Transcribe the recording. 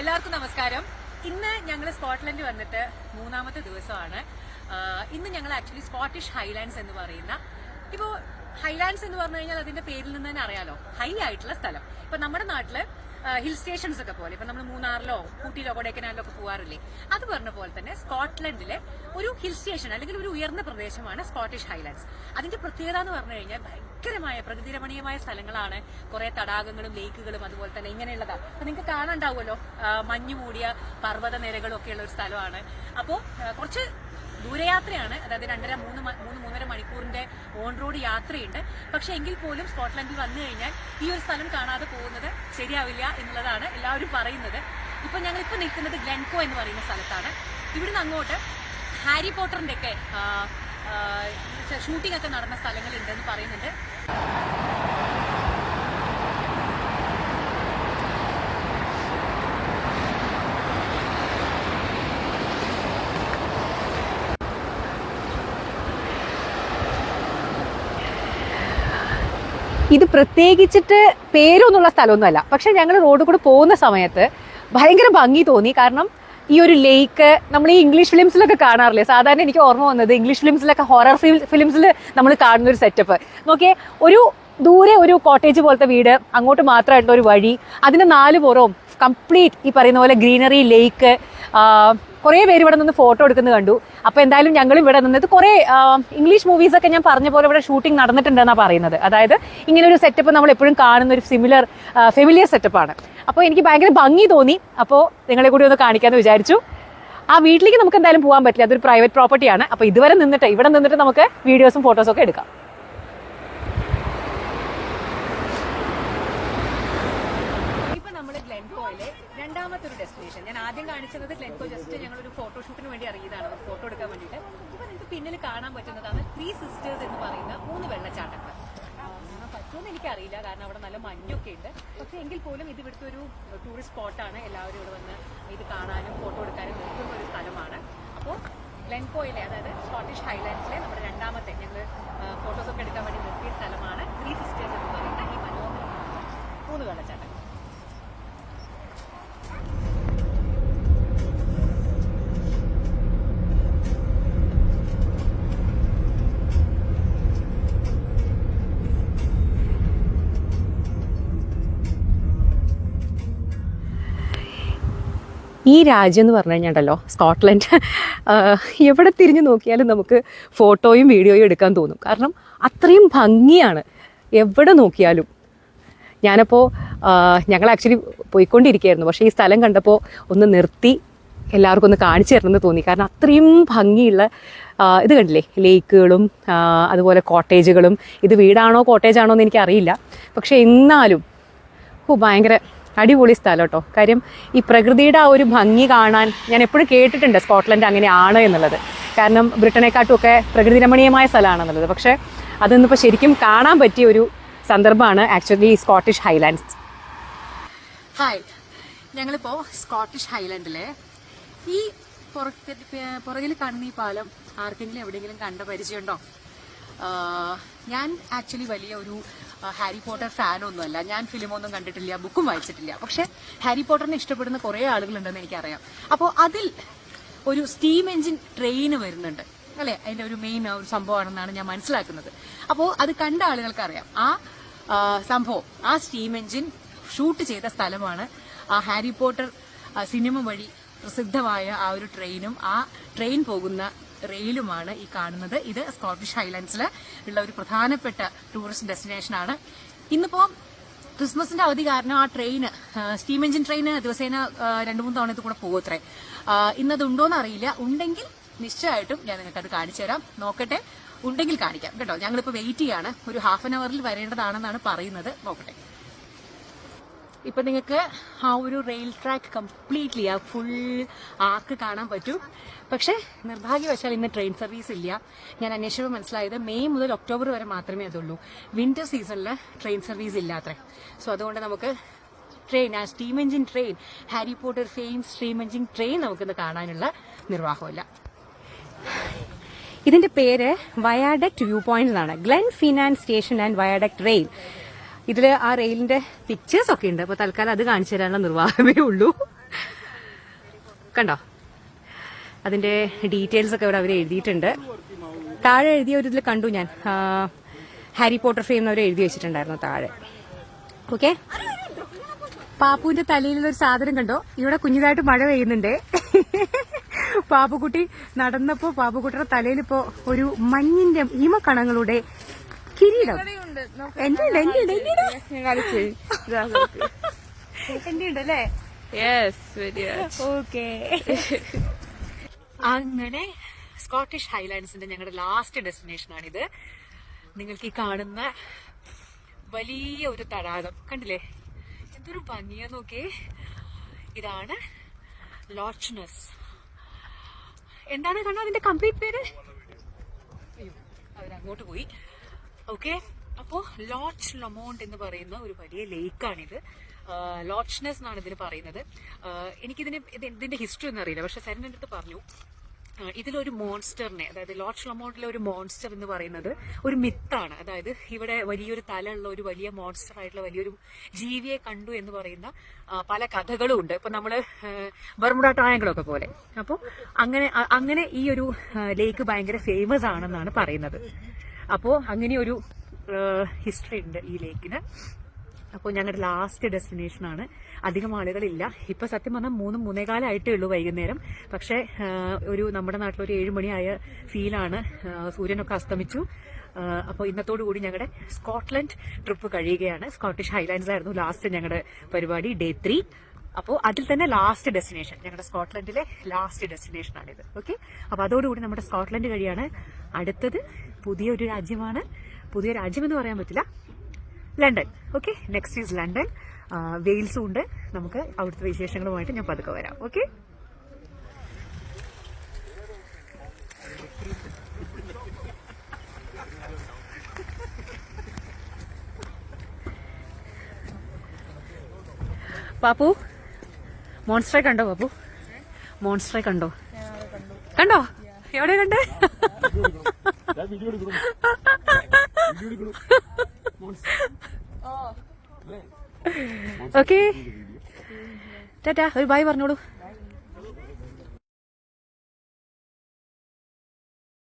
എല്ലാവർക്കും നമസ്കാരം. ഇന്ന് ഞങ്ങൾ സ്കോട്ട്ലൻഡ് വന്നിട്ട് മൂന്നാമത്തെ ദിവസമാണ്. ഇന്ന് ഞങ്ങൾ ആക്ച്വലി സ്കോട്ടിഷ് ഹൈലാൻഡ്സ് എന്ന് പറയുന്ന ഇപ്പോൾ ഹൈലാൻഡ്സ് എന്ന് പറഞ്ഞു കഴിഞ്ഞാൽ അതിന്റെ പേരിൽ നിന്ന് തന്നെ അറിയാലോ? ഹൈ ആയിട്ടുള്ള സ്ഥലം. ഇപ്പൊ നമ്മുടെ നാട്ടിൽ ഹിൽ സ്റ്റേഷൻസ് ഒക്കെ പോലെ ഇപ്പൊ നമ്മൾ മൂന്നാറിലോ ഊട്ടിയിലോ കൊടൈക്കനാലിലോ ഒക്കെ പോകാറില്ലേ അത് പറഞ്ഞ പോലെ തന്നെ സ്കോട്ട്ലൻഡിലെ ഒരു ഹിൽ സ്റ്റേഷൻ അല്ലെങ്കിൽ ഒരു ഉയർന്ന പ്രദേശമാണ് സ്കോട്ടിഷ് ഹൈലാൻഡ്സ്. അതിന്റെ പ്രത്യേകത എന്ന് പറഞ്ഞു കഴിഞ്ഞാൽ ഭയങ്കരമായ പ്രകൃതി രമണീയമായ സ്ഥലങ്ങളാണ്. കുറെ തടാകങ്ങളും ലേക്കുകളും അതുപോലെ തന്നെ ഇങ്ങനെയുള്ളതാണ് അപ്പൊ നിങ്ങൾക്ക് കാണാണ്ടാവുമല്ലോ മഞ്ഞു മൂടിയ പർവത നിരകളും ഒക്കെയുള്ള ഒരു സ്ഥലമാണ്. അപ്പോൾ കുറച്ച് ദൂരയാത്രയാണ് അതായത് രണ്ടര മൂന്ന് മൂന്ന് മൂന്നര മണിക്കൂറിന്റെ ഓൺ റോഡ് യാത്രയുണ്ട്. പക്ഷെ എങ്കിൽ പോലും സ്കോട്ട്ലൻഡിൽ വന്നു കഴിഞ്ഞാൽ ഈ ഒരു സ്ഥലം കാണാതെ പോകുന്നത് ശരിയാവില്ല എന്നുള്ളതാണ് എല്ലാവരും പറയുന്നത്. ഇപ്പൊ ഞങ്ങൾ ഇപ്പൊ നിൽക്കുന്നത് ഗ്ലെൻകോ എന്ന് പറയുന്ന സ്ഥലത്താണ്. ഇവിടുന്ന് അങ്ങോട്ട് ഹാരി പോട്ടറിന്റെ ഒക്കെ ഷൂട്ടിംഗ് ഒക്കെ നടന്ന സ്ഥലങ്ങളുണ്ടെന്ന് പറയുന്നുണ്ട്. ഇത് പ്രത്യേകിച്ചിട്ട് പേരൊന്നുള്ള സ്ഥലമൊന്നുമല്ല. പക്ഷെ ഞങ്ങൾ റോഡ് കൂടെ പോകുന്ന സമയത്ത് ഭയങ്കര ഭംഗി തോന്നി. കാരണം ഈ ഒരു ലേക്ക് നമ്മൾ ഈ ഇംഗ്ലീഷ് ഫിലിംസിലൊക്കെ കാണാറില്ലേ? സാധാരണ എനിക്ക് ഓർമ്മ വന്നത് ഇംഗ്ലീഷ് ഫിലിംസിലൊക്കെ ഹൊറർ ഫിലിംസിൽ നമ്മൾ കാണുന്ന ഒരു സെറ്റപ്പ് നോക്കിയേ ഒരു ദൂരെ ഒരു കോട്ടേജ് പോലത്തെ വീട് അങ്ങോട്ട് മാത്രമായിട്ടുള്ള ഒരു വഴി അതിന് നാല് പുറവും കംപ്ലീറ്റ് ഈ പറയുന്ന പോലെ ഗ്രീനറി ലേക്ക് കുറേ പേര് ഇവിടെ നിന്ന് ഫോട്ടോ എടുക്കുന്നത് കണ്ടു. അപ്പോൾ എന്തായാലും ഞങ്ങളും ഇവിടെ നിന്നത് കുറേ ഇംഗ്ലീഷ് മൂവീസൊക്കെ ഞാൻ പറഞ്ഞ പോലെ ഇവിടെ ഷൂട്ടിംഗ് നടന്നിട്ടുണ്ടെന്നാണ് പറയുന്നത്. അതായത് ഇങ്ങനെ ഒരു സെറ്റപ്പ് നമ്മൾ എപ്പോഴും കാണുന്ന ഒരു സിമിലർ ഫെമിലിയർ സെറ്റപ്പാണ് അപ്പോൾ എനിക്ക് ഭയങ്കര ഭംഗി തോന്നി. അപ്പോൾ നിങ്ങളെ കൂടി ഒന്ന് കാണിക്കാമെന്ന് വിചാരിച്ചു. ആ വീട്ടിലേക്ക് നമുക്ക് എന്തായാലും പോകാൻ പറ്റില്ല. അതൊരു പ്രൈവറ്റ് പ്രോപ്പർട്ടിയാണ് അപ്പോൾ ഇതുവരെ നിന്നിട്ട് ഇവിടെ നിന്നിട്ട് നമുക്ക് വീഡിയോസും ഫോട്ടോസും ഒക്കെ എടുക്കാം. രണ്ടാമത്തെ ഒരു ഞാൻ ആദ്യം കാണിച്ചത് ഗ്ലെൻകോ ജസ്റ്റ് ഞങ്ങൾ ഒരു ഫോട്ടോഷൂട്ടിന് വേണ്ടി ഇറങ്ങിയതാണ്. ഫോട്ടോ എടുക്കാൻ വേണ്ടിയിട്ട്. ഇപ്പൊ നിങ്ങൾക്ക് പിന്നിൽ കാണാൻ പറ്റുന്നതാണ് ത്രീ സിസ്റ്റേഴ്സ് എന്ന് പറയുന്ന മൂന്ന് വെള്ളച്ചാട്ടങ്ങൾ ആ, കാണാൻ എനിക്കറിയില്ല കാരണം അവിടെ നല്ല മഞ്ഞൊക്കെ ഉണ്ട്. പക്ഷെ എങ്കിൽ പോലും ഇത് ഇവിടുത്തെ ഒരു ടൂറിസ്റ്റ് സ്പോട്ടാണ് എല്ലാവരും ഇവിടെ വന്ന് ഇത് കാണാനും ഫോട്ടോ എടുക്കാനും നോക്കുന്ന ഒരു സ്ഥലമാണ്. അപ്പോൾ ലെൻകോയിലെ അതായത് സ്കോട്ടിഷ് ഹൈലാൻഡ്സിലെ നമ്മുടെ രണ്ടാമത്തെ ഞങ്ങൾ ഈ രാജ്യം എന്ന് പറഞ്ഞു കഴിഞ്ഞാൽ സ്കോട്ട്ലൻഡ് എവിടെ തിരിഞ്ഞു നോക്കിയാലും നമുക്ക് ഫോട്ടോയും വീഡിയോയും എടുക്കാൻ തോന്നും. കാരണം അത്രയും ഭംഗിയാണ്. എവിടെ നോക്കിയാലും. ഞാനപ്പോൾ ഞങ്ങൾ ആക്ച്വലി പോയിക്കൊണ്ടിരിക്കുകയായിരുന്നു. പക്ഷേ ഈ സ്ഥലം കണ്ടപ്പോൾ ഒന്ന് നിർത്തി എല്ലാവർക്കും ഒന്ന് കാണിച്ചു തരണമെന്ന് തോന്നി. കാരണം അത്രയും ഭംഗിയുള്ള ഇത് കണ്ടില്ലേ? ലേക്കുകളും അതുപോലെ കോട്ടേജുകളും. ഇത് വീടാണോ കോട്ടേജാണോ എന്ന് എനിക്കറിയില്ല. പക്ഷേ എന്നാലും ഭയങ്കര അടിപൊളി സ്ഥലം കേട്ടോ കാര്യം ഈ പ്രകൃതിയുടെ ആ ഒരു ഭംഗി കാണാൻ ഞാൻ എപ്പോഴും കേട്ടിട്ടുണ്ട് സ്കോട്ട്ലൻഡ് അങ്ങനെയാണ് എന്നുള്ളത്. കാരണം ബ്രിട്ടനെക്കാട്ടും ഒക്കെ പ്രകൃതി രമണീയമായ സ്ഥലമാണെന്നുള്ളത്. പക്ഷേ അതൊന്നിപ്പോൾ ശരിക്കും കാണാൻ പറ്റിയ ഒരു സന്ദർഭമാണ് ആക്ച്വലി സ്കോട്ടിഷ് ഹൈലാൻഡ്സ്. ഹായ്. ഞങ്ങളിപ്പോൾ സ്കോട്ടിഷ് ഹൈലൻഡിലെ ഈ പുറകിൽ കാണുന്ന ഈ പാലം ആർക്കെങ്കിലും എവിടെയെങ്കിലും കണ്ട പരിചയമുണ്ടോ? ഞാൻ ആക്ച്വലി വലിയ ഒരു ഹാരി പോട്ടർ ഫാനൊന്നുമല്ല ഞാൻ ഫിലിമൊന്നും കണ്ടിട്ടില്ല ബുക്കും വായിച്ചിട്ടില്ല. പക്ഷെ ഹാരി പോട്ടറിനെ ഇഷ്ടപ്പെടുന്ന കുറേ ആളുകളുണ്ടെന്ന് എനിക്കറിയാം. അപ്പോൾ അതിൽ ഒരു സ്റ്റീം എഞ്ചിൻ ട്രെയിൻ വരുന്നുണ്ട്. അല്ലെ? അതിന്റെ ഒരു മെയിൻ ഒരു സംഭവമാണെന്നാണ് ഞാൻ മനസ്സിലാക്കുന്നത്. അപ്പോൾ അത് കണ്ട ആളുകൾക്ക് അറിയാം ആ സംഭവം ആ സ്റ്റീം എഞ്ചിൻ ഷൂട്ട് ചെയ്ത സ്ഥലമാണ് ആ ഹാരി പോട്ടർ സിനിമ വഴി പ്രസിദ്ധമായ ആ ഒരു ട്രെയിനും ആ ട്രെയിൻ പോകുന്ന റെയിലുമാണ് ഈ കാണുന്നത്. ഇത് സ്കോട്ടിഷ് ഹൈലാൻഡ്സിൽ ഉള്ള ഒരു പ്രധാനപ്പെട്ട ടൂറിസ്റ്റ് ഡെസ്റ്റിനേഷൻ ആണ്. ഇന്നിപ്പോ ക്രിസ്മസിന്റെ അവധി കാരണം ആ ട്രെയിൻ സ്റ്റീം എഞ്ചിൻ ട്രെയിൻ ദിവസേന രണ്ടു മൂന്ന് തവണ ഇത് കൂടെ പോകുമത്രേ ഇന്നത് ഉണ്ടോന്ന് അറിയില്ല. ഉണ്ടെങ്കിൽ നിശ്ചയമായിട്ടും ഞാൻ നിങ്ങൾക്ക് അത് കാണിച്ചു തരാം. നോക്കട്ടെ. ഉണ്ടെങ്കിൽ കാണിക്കാം. കേട്ടോ ഞങ്ങളിപ്പോൾ വെയിറ്റ് ചെയ്യാണ്. ഒരു ഹാഫ് ആൻ അവറിൽ വരേണ്ടതാണെന്നാണ് പറയുന്നത്. നോക്കട്ടെ. ഇപ്പൊ നിങ്ങൾക്ക് ആ ഒരു റെയിൽ ട്രാക്ക് കംപ്ലീറ്റ്ലി ആ ഫുൾ ആർക്ക് കാണാൻ പറ്റും. പക്ഷേ നിർഭാഗ്യവശാൽ ഇന്ന് ട്രെയിൻ സർവീസ് ഇല്ല. ഞാൻ അന്വേഷിച്ചപ്പോൾ മനസ്സിലായത് മെയ് മുതൽ ഒക്ടോബർ വരെ മാത്രമേ അതുള്ളൂ. വിന്റർ സീസണിൽ ട്രെയിൻ സർവീസ് ഇല്ലാത്രേ സോ അതുകൊണ്ട് നമുക്ക് ട്രെയിൻ ആ steam engine train Harry Potter fame steam engine train നമുക്കിന്ന് കാണാനുള്ള നിർവാഹമില്ല ഇതിന്റെ പേര് വയാഡക്ട് വ്യൂ പോയിന്റ് എന്നാണ് Glenfinnan station and viaduct rail ഇതിൽ ആ റെയിലിന്റെ പിക്ചേഴ്സ് ഒക്കെ ഉണ്ട്. അപ്പോൾ തൽക്കാലം അത് കാണിച്ചു തരാനുള്ള നിർവാഹമേ ഉള്ളൂ. കണ്ടോ? അതിന്റെ ഡീറ്റെയിൽസ് ഒക്കെ ഇവിടെ അവർ എഴുതിയിട്ടുണ്ട്. താഴെ എഴുതിയ ഒരു ഇതിൽ കണ്ടു ഞാൻ. ഹാരി പോട്ടർ ഫെയിം അവർ എഴുതി വെച്ചിട്ടുണ്ടായിരുന്നു താഴെ. ഓക്കെ പാപ്പുവിന്റെ ഒരു സാധനം കണ്ടോ? ഇവിടെ കുഞ്ഞിതായിട്ട് മഴ പെയ്യുന്നുണ്ട്. പാപ്പുക്കുട്ടി നടന്നപ്പോ പാപ്പുക്കുട്ടിയുടെ തലയിൽ ഇപ്പോ ഒരു മഞ്ഞിന്റെ ഹിമക്കണങ്ങളുടെ കിരീടം എന്റെ ഉണ്ട് എന്റെ ഉണ്ട് എന്റെ ഉണ്ട് എന്റെ ഉണ്ട് അല്ലേ യെസ് വെരി ഓക്കെ. അങ്ങനെ സ്കോട്ടിഷ് ഹൈലാൻഡ്സിന്റെ ഞങ്ങളുടെ ലാസ്റ്റ് ഡെസ്റ്റിനേഷൻ ആണിത്. നിങ്ങൾക്ക് ഈ കാണുന്ന വലിയ ഒരു തടാകം. കണ്ടില്ലേ? എന്തൊരു ഭംഗിയാ നോക്കിയേ ഇതാണ് ലോച്ച്നസ് എന്താണ് കണ്ടോ അതിന്റെ കംപ്ലീറ്റ് പേര്? അയ്യോ അവരങ്ങോട്ട് പോയി. ഓക്കെ അപ്പോ ലോഡ്ജ് ലൊമോണ്ട് എന്ന് പറയുന്ന ഒരു വലിയ ലേക്കാണിത്. ലോച്ച്നെസ് എന്നാണ് ഇതിന് പറയുന്നത്. എനിക്കിതിന് ഇത് ഇതിന്റെ ഹിസ്റ്ററി ഒന്നും അറിയില്ല. പക്ഷെ സരന്റെ അടുത്ത് പറഞ്ഞു. ഇതിലൊരു മോൺസ്റ്ററിനെ അതായത് ലോച്ച് ലൊമോണ്ടിലെ ഒരു മോൺസ്റ്റർ എന്ന് പറയുന്നത് ഒരു മിത്താണ്. അതായത് ഇവിടെ വലിയൊരു തലയുള്ള ഒരു വലിയ മോൺസ്റ്റർ ആയിട്ടുള്ള വലിയൊരു ജീവിയെ കണ്ടു എന്ന് പറയുന്ന പല കഥകളും ഉണ്ട്. ഇപ്പൊ നമ്മൾ ബർമുഡ ടായങ്ങളൊക്കെ പോലെ. അപ്പോൾ അങ്ങനെ അങ്ങനെ ഈ ഒരു ലേക്ക് ഭയങ്കര ഫേമസ് ആണെന്നാണ് പറയുന്നത്. അപ്പോൾ അങ്ങനെ ഒരു ഹിസ്റ്ററി ഉണ്ട് ഈ ലേക്കിന്. അപ്പോൾ ഞങ്ങളുടെ ലാസ്റ്റ് ഡെസ്റ്റിനേഷൻ ആണ്. അധികം ആളുകളില്ല. ഇപ്പോൾ സത്യം പറഞ്ഞാൽ മൂന്ന് മൂന്നേകാലായിട്ടേ ഉള്ളൂ വൈകുന്നേരം. പക്ഷേ ഒരു നമ്മുടെ നാട്ടിലൊരു ഏഴുമണിയായ ഫീലാണ് സൂര്യനൊക്കെ അസ്തമിച്ചു. അപ്പോൾ ഇന്നത്തോടു കൂടി ഞങ്ങളുടെ സ്കോട്ട്ലൻഡ് ട്രിപ്പ് കഴിയുകയാണ്. സ്കോട്ടിഷ് ഹൈലാൻഡ്സ് ആയിരുന്നു ലാസ്റ്റ് ഞങ്ങളുടെ പരിപാടി. ഡേ ത്രീ അപ്പോൾ അതിൽ തന്നെ ലാസ്റ്റ് ഡെസ്റ്റിനേഷൻ ഞങ്ങളുടെ സ്കോട്ട്ലൻഡിലെ ലാസ്റ്റ് ഡെസ്റ്റിനേഷൻ ആണിത്. ഓക്കെ അപ്പോൾ അതോടുകൂടി നമ്മുടെ സ്കോട്ട്ലൻഡ് കഴിയാണ് അടുത്തത്. പുതിയൊരു രാജ്യമാണ്. പുതിയ രാജ്യമെന്ന് പറയാൻ പറ്റില്ല. London okay next is London വെയിൽസും ഉണ്ട്. നമുക്ക് അവിടുത്തെ വിശേഷങ്ങളുമായിട്ട് ഞാൻ പതുക്കെ വരാം. ഓക്കെ പാപ്പു മോൺസ്റ്ററെ കണ്ടോ ബാബു മോൺസ്റ്ററെ കണ്ടോ? കണ്ടോ? എവിടെ കണ്ടേ? ഓക്കെ. ടാറ്റാ ഒരു ബായ് പറഞ്ഞോളൂ.